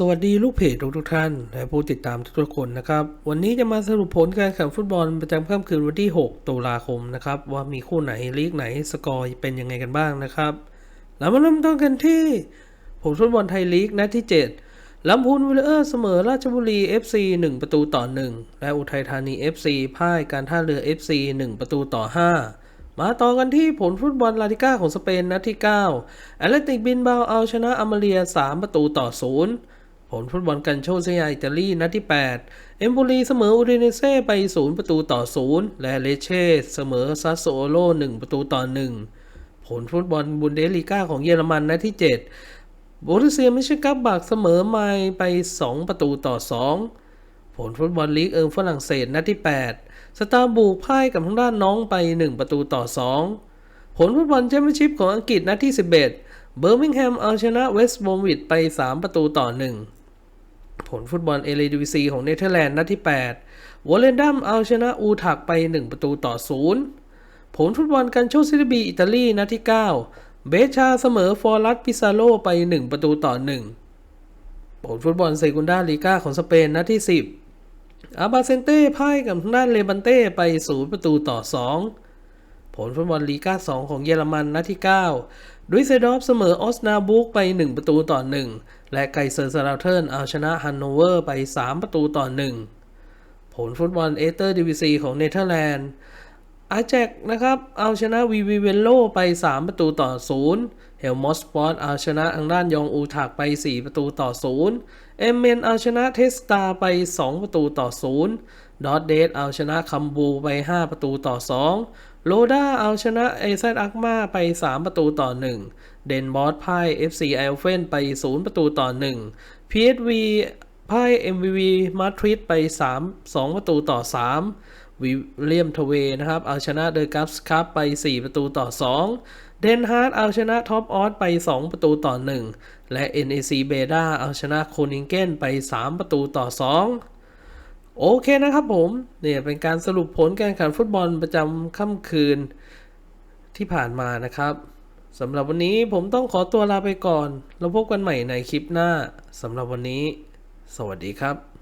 สวัสดีลูกเพจทุกๆท่านและผู้ติดตามทุกๆคนนะครับ วันนี้จะมาสรุปผลการแข่งฟุตบอลประจำค่ำคืนวันที่ 6 ตุลาคมนะครับ ว่ามีคู่ไหนลีกไหนสกอร์เป็นยังไงกันบ้างนะครับ แล้วมาเริ่มต้นกันที่ ผลฟุตบอลไทยลีกนัดที่ 7ลำพูนวิลเลอร์เสมอราชบุรี FC 1 ประตูต่อ 1 และอุทัยธานี FC พ่ายการท่าเรือ FC 1 ประตูต่อ 5มาต่อกันที่ผลฟุตบอลลาลิก้าของสเปนนัดที่ 9 แอตเลติกบินบาเอาชนะอเมเรีย 3 ประตูต่อ 0 ผลฟุตบอลกันโชเซียอิตาลีนัดที่ 8 เอมโปลีเสมออูดิเนเซ่ไป 0 ประตูต่อ 0 และเลเช่เสมอซัสโซโล 1 ประตูต่อ 1 ผลฟุตบอลบุนเดสลีกาของเยอรมันนัดที่ 7 โบรุเซียมิชกับบากเสมอไมล์ไป 2 ประตูต่อ 2 ผลฟุตบอลลีกเอิงฝรั่งเศสนัดที่ 8 สตาร์บูกพ่ายกับทางด้านน้องไป 1 ประตูต่อ 2 ผลฟุตบอลแชมเปี้ยนชิพของอังกฤษนัดที่ 11 เบอร์มิงแฮมเอาชนะเวสต์บรอมวิดไป 3 ประตูต่อ 1 ผลฟุตบอลเอเลดีวีซีของเนเธอร์แลนด์นัดที่8วอลเลนดัมเอาชนะอูทักไป 1 ประตูต่อ 0 ผลฟุตบอลกันโชซิลิบีอิตาลีนัดที่ 9 เบชาเสมอฟอร์รัสปิซาโลไป 1 ประตูต่อ 1 ผลฟุตบอลเซกุนดาลีกาของสเปนนัดที่ 10 อาบาเซนเต้พ่ายกับทางด้านเลบันเต้ไป 0 ประตูต่อ 2 ผลฟุตบอลลีกา2 ของเยอรมันนัดที่ 9ดุยเซดอฟเสมอออสนาบุกไป 1 ประตูต่อ 1 และไกเซอร์สลาเทิร์นเอาชนะฮันโนเวอร์ไป 3 ประตูต่อ 1 ผลฟุตบอลเอเตอร์ดิวิซีของเนเธอร์แลนด์อาแจกนะครับ เอาชนะวีวีเวนโลไป 3 ประตูต่อ 0 เฮลมอสปอร์ตเอาชนะทางด้านยองอูถักไป 4 ประตูต่อ 0 เอมเมนเอาชนะเทสตาไป 2 ประตูต่อ 0 ดอตเดทเอาชนะคัมบูไป 5 ประตูต่อ 2 โลด้าเอาชนะเอแซอักมาไป 3 ประตูต่อ 1 เดนบอสพ่าย FC ไอเฟนไป 0 ประตูต่อ 1 PSV พ่าย MVV มาดริดไป 3 2 ประตูต่อ 3 วิลเลียมทเวนะครับ เอาชนะเดอะกัฟส์คัพไป 4 ประตูต่อ 2 เดนฮาร์ดเอาชนะท็อปออสไป 2 ประตูต่อ 1 และ NAC เบด้าเอาชนะโคนิงเกนไป 3 ประตูต่อ 2โอเคนะครับผมเนี่ยเป็นการสรุปผลการแข่งขันฟุตบอลประจำค่ำคืนที่ผ่านมานะครับสำหรับวันนี้ผมต้องขอตัวลาไปก่อน แล้วพบกันใหม่ในคลิปหน้าสำหรับวันนี้ สวัสดีครับ